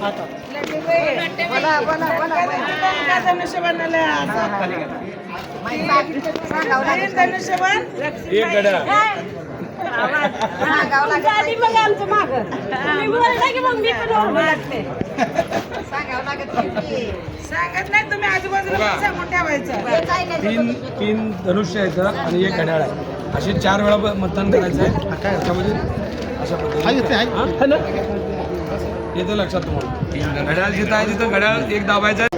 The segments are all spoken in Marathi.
आता गाडी मग आमचं माग तुम्ही बोलता की मग मी पण उभं लागते सांगत नाही तुम्ही आजूबाजूला पण सांगून ठेवायचं तीन तीन धनुष्य आहेत आणि एक घड्याळ आहे. असे चार वेळा ब- मतदान करायचं आहे. त्याच्यामध्ये अशा पद्धतीने. येतं लक्षात तुम्हाला. घड्याळ जिथं आहे तिथं घड्याळ एक दाबायचं आहे.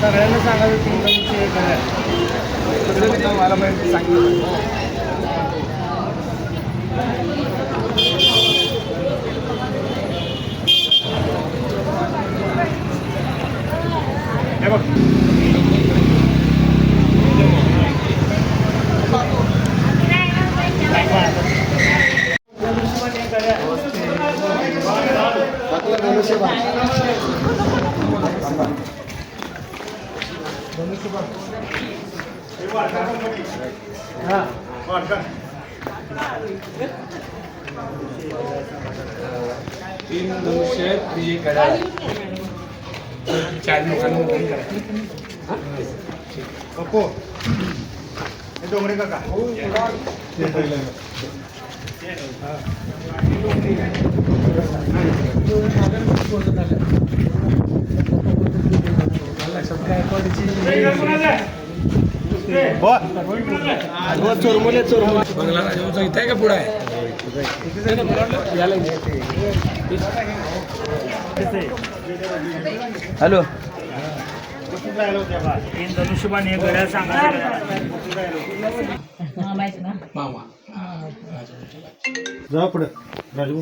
सगळ्यांना सांगायचं तुमचं हे करा मला माहिती सांगितलं हे बघ तीन धनुष्य चार लोकांना मतदान करायचं पप्पू हे. डोंगरे काका बंगला राजाचा इथं आहे का पुढं आहे हॅलो. हे गड्या सांगा मामा. जाऊ पुढं. राजू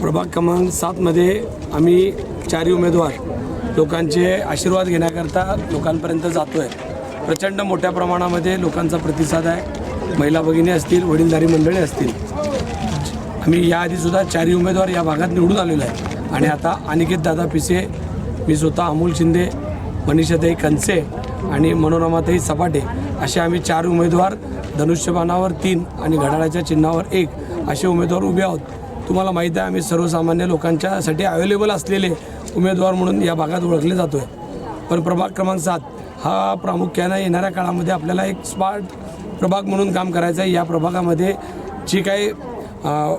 प्रभाग क्रमांक सातमध्ये आम्ही चारही उमेदवार लोकांचे आशीर्वाद घेण्याकरता लोकांपर्यंत जातो आहे प्रचंड मोठ्या प्रमाणामध्ये लोकांचा प्रतिसाद आहे. महिला भगिनी असतील वडीलधारी मंडळी असतील. आम्ही याआधीसुद्धा चारही उमेदवार या भागात निवडून आलेलो आहे. आणि आता अनिकेत दादा पिसे मी स्वतः अमोल शिंदे मनीषाताई कंचे आणि मनोरमाताई सपाटे असे आम्ही चार उमेदवार धनुष्यबाणावर तीन आणि घड्याळाच्या चिन्हावर एक असे उमेदवार उभे आहोत. तुम्हाला माहीत आहे आम्ही सर्वसामान्य लोकांच्यासाठी अवेलेबल असलेले उमेदवार म्हणून या भागात ओळखले जातो आहे पण प्रभाग क्रमांक सात हा प्रामुख्यानं येणाऱ्या काळामध्ये आपल्याला एक स्मार्ट प्रभाग म्हणून काम करायचं आहे. या प्रभागामध्ये जी काही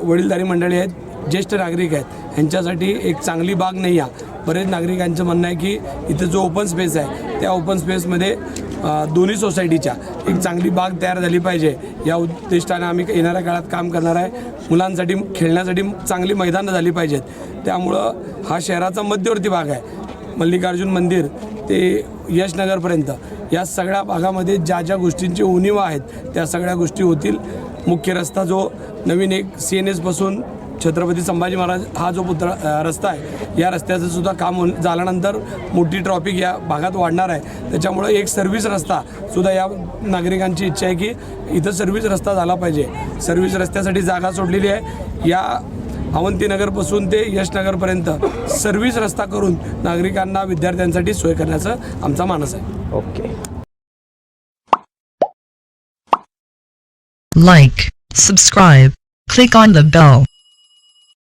वडीलधारी मंडळी आहेत ज्येष्ठ नागरिक आहेत ह्यांच्यासाठी एक चांगली बाग नाही आहे. बरेच नागरिकांचं म्हणणं आहे की इथं जो ओपन स्पेस आहे त्या ओपन स्पेसमध्ये दोन्ही सोसायटीच्या एक चांगली बाग तयार झाली पाहिजे. या उद्दिष्टाने आम्ही येणाऱ्या काळात काम करणार आहे. मुलांसाठी खेळण्यासाठी चांगली मैदानं झाली पाहिजेत. त्यामुळं हा शहराचा मध्यवर्ती भाग आहे. मल्लिकार्जुन मंदिर ते यशनगरपर्यंत या सगळ्या भागामध्ये ज्या ज्या गोष्टींची उणीवा आहेत त्या सगळ्या गोष्टी होतील. मुख्य रस्ता जो नवीन एक सी एन एसपासून छत्रपती संभाजी महाराज हा जो पुतळा रस्ता आहे या रस्त्याचं सुद्धा काम होऊन झाल्यानंतर मोठी ट्रॉफिक या भागात वाढणार आहे. त्याच्यामुळं एक सर्व्हिस रस्ता सुद्धा या नागरिकांची इच्छा आहे की इथं सर्व्हिस रस्ता झाला पाहिजे. सर्व्हिस रस्त्यासाठी जागा सोडलेली आहे. या अवंतीनगरपासून ते यशनगरपर्यंत सर्व्हिस रस्ता करून नागरिकांना विद्यार्थ्यांसाठी सोय करण्याचं आमचा मानस आहे. Okay. Like, subscribe, click on the bell.